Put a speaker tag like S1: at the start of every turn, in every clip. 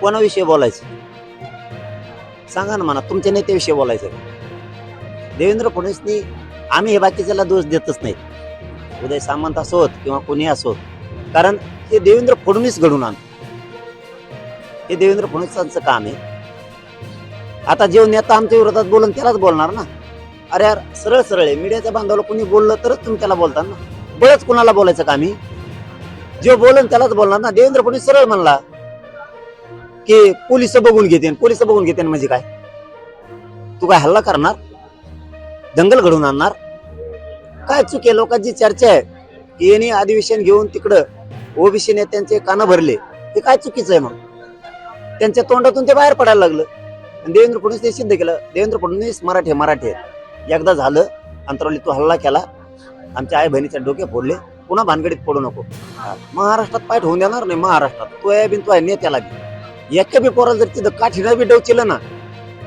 S1: कोणाविषयी बोलायचं? सांगा ना म्हणा तुमच्या नेत्याविषयी बोलायचं देवेंद्र फडणवीसनी आम्ही हे बाकीच्याला दोष देतच नाहीत. उदय सामंत असोत किंवा कोणी असोत. कारण हे देवेंद्र फडणवीस घडून आण हे देवेंद्र फडणवीसांचं काम आहे. आता जेव नेता आमच्या विरोधात बोलून त्यालाच बोलणार ना? अरे यार सरळ सरळ आहे. मीडियाच्या बांधवाला कोणी बोललं तरच तुम्ही त्याला बोलता ना? बळच कुणाला बोलायचं का आम्ही जे बोलून त्यालाच बोलणार ना? देवेंद्र फडणवीस सरळ म्हणला. की पोलीस बघून घेते पोलीस बघून घेते म्हणजे काय? तू काय हल्ला करणार? दंगल घडवून आणणार? काय चुकी आहे? लोकांची चर्चा आहे. की यांनी अधिवेशन घेऊन तिकडं ओबीसी नेत्यांचे कानं भरले. हे काय चुकीचं आहे मग? त्यांच्या तोंडातून ते बाहेर पडायला लागलं. आणि देवेंद्र फडणवीस ते सिद्ध केलं. देवेंद्र फडणवीस मराठी आहे, मराठी. एकदा झालं. अंतरावली तू हल्ला केला. आमच्या आई बहिणीच्या डोके फोडले. पुन्हा भानगडीत पडू नको. महाराष्ट्रात पाठ होऊन देणार नाही. महाराष्ट्रात. तो आहे बिन तो आहे नेत्याला बी. एका बी पोराला जर तिथं काठीनं बी डवचिलं ना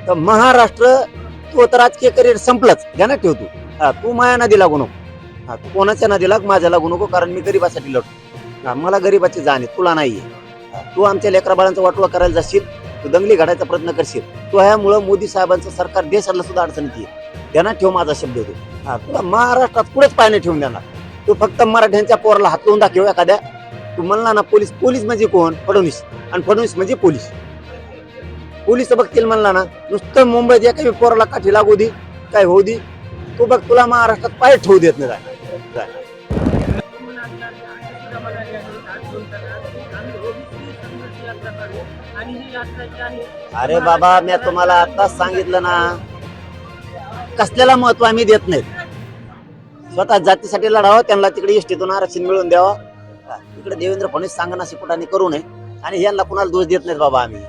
S1: तर महाराष्ट्र तो तर राजकीय करिअर संपलंच. ध्यानात ठेव तू हा, तू माया नदी लागू नको. हा, तू कोणाच्या नदी लाग माझ्या लागू नको कारण मी गरीबासाठी लढतो. हा, मला गरीबाची जाण आहे तुला नाहीये आहे. तू आमच्या लेकरा बाळांचा वाटवा करायला जाशील तू दंगली घडायचा प्रयत्न करशील. तू ह्यामुळं मोदी साहेबांचं सरकार देशाला सुद्धा अडचणीत येईल. ध्यानात ठेव माझा शब्द होतो हा तुला महाराष्ट्रात कुठेच पाय ठेवून देणार. तू फक्त मराठ्यांच्या पोराला हात लावून दाखव एखाद्या. तू म्हणला ना पोलीस पोलीस म्हणजे कोण? फडणवीस. आणि फडणवीस म्हणजे पोलीस. पोलीस बघतील म्हणला ना नुसतं मुंबईत एका बी पोराला काठी लागू दे काय होऊ दे. तू बघ तुला महाराष्ट्रात पाय ठेवू देत नाही अरे बाबा मी तुम्हाला आताच सांगितलं ना कसल्याला महत्त्व आम्ही देत नाही स्वतः जातीसाठी लढावं त्यांना तिकडे एसटीतून आरक्षण मिळवून द्यावं. तिकडे देवेंद्र फडणवीस सांगणं शिकुटाने करू नये. आणि यांना कुणाला दोष देत नाहीत बाबा आम्ही.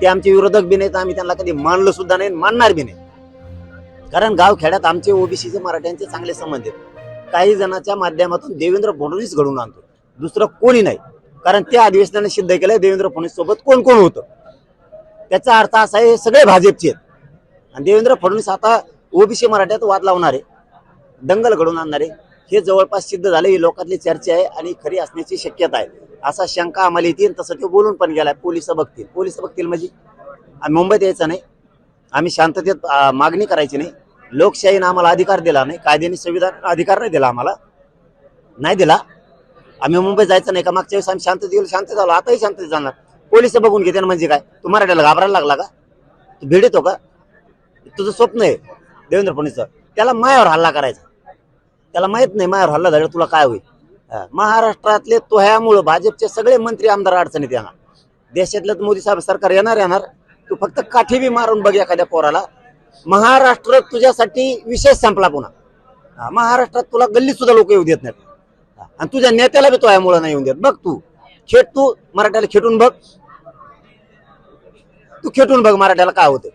S1: ते आमचे विरोधक बी नाहीत आम्ही त्यांना कधी मानलं सुद्धा नाही मानणार बी नाही. कारण गाव खेड्यात आमचे ओबीसीचे मराठ्यांचे चांगले संबंध आहेत. काही जणांच्या माध्यमातून देवेंद्र फडणवीस घडवून आणतो. दुसरं कोणी नाही. कारण त्या अधिवेशनाने सिद्ध केलंय देवेंद्र फडणवीस सोबत कोण कोण होतं. त्याचा अर्थ असा आहे हे सगळे भाजपचे आहेत. आणि देवेंद्र फडणवीस आता ओबीसी मराठ्यात वाद लावणारे दंगल घडवून आणणारे हे जवळपास सिद्ध झालं ही लोकातली चर्चा आहे आणि खरी असण्याची शक्यता आहे. असा शंका आम्हाला येतील तसं ते बोलून पण गेलाय पोलीस बघतील. पोलीस बघतील म्हणजे? आम्ही मुंबईत यायचं नाही. आम्ही शांततेत मागणी करायची नाही. लोकशाहीनं आम्हाला अधिकार दिला नाही. कायद्याने संविधान अधिकार नाही दिला आम्हाला. नाही दिला. आम्ही मुंबईत जायचं नाही का? मागच्या वेळेस आम्ही शांततेत गेलो शांत झालो आताही शांततेत जाणार. पोलीस बघून घेते ना म्हणजे काय? तू मराठ्याला घाबरायला लागला का? तू भिड येतो का? तुझं स्वप्न आहे देवेंद्र फडणवीसचं. त्याला मायावर हल्ला करायचा. त्याला माहीत नाही मायावर हल्ला झाला तुला काय होईल. महाराष्ट्रातले तोह्यामुळं भाजपचे सगळे मंत्री आमदार अडचणीत येणार. देशातलं मोदी साहेब सरकार येणार येणार. तू फक्त काठी बी मारून बघ एखाद्या पोराला. महाराष्ट्र तुझ्यासाठी विशेष संपला पुन्हा. हा, महाराष्ट्रात तुला गल्ली सुद्धा लोक येऊ देत नाहीत. आणि तुझ्या नेत्याला बी तोह्यामुळं नाही येऊन देत. बघ तू. खेट तू मराठ्याला खेटून बघ. तू खेटून बघ मराठ्याला काय होतं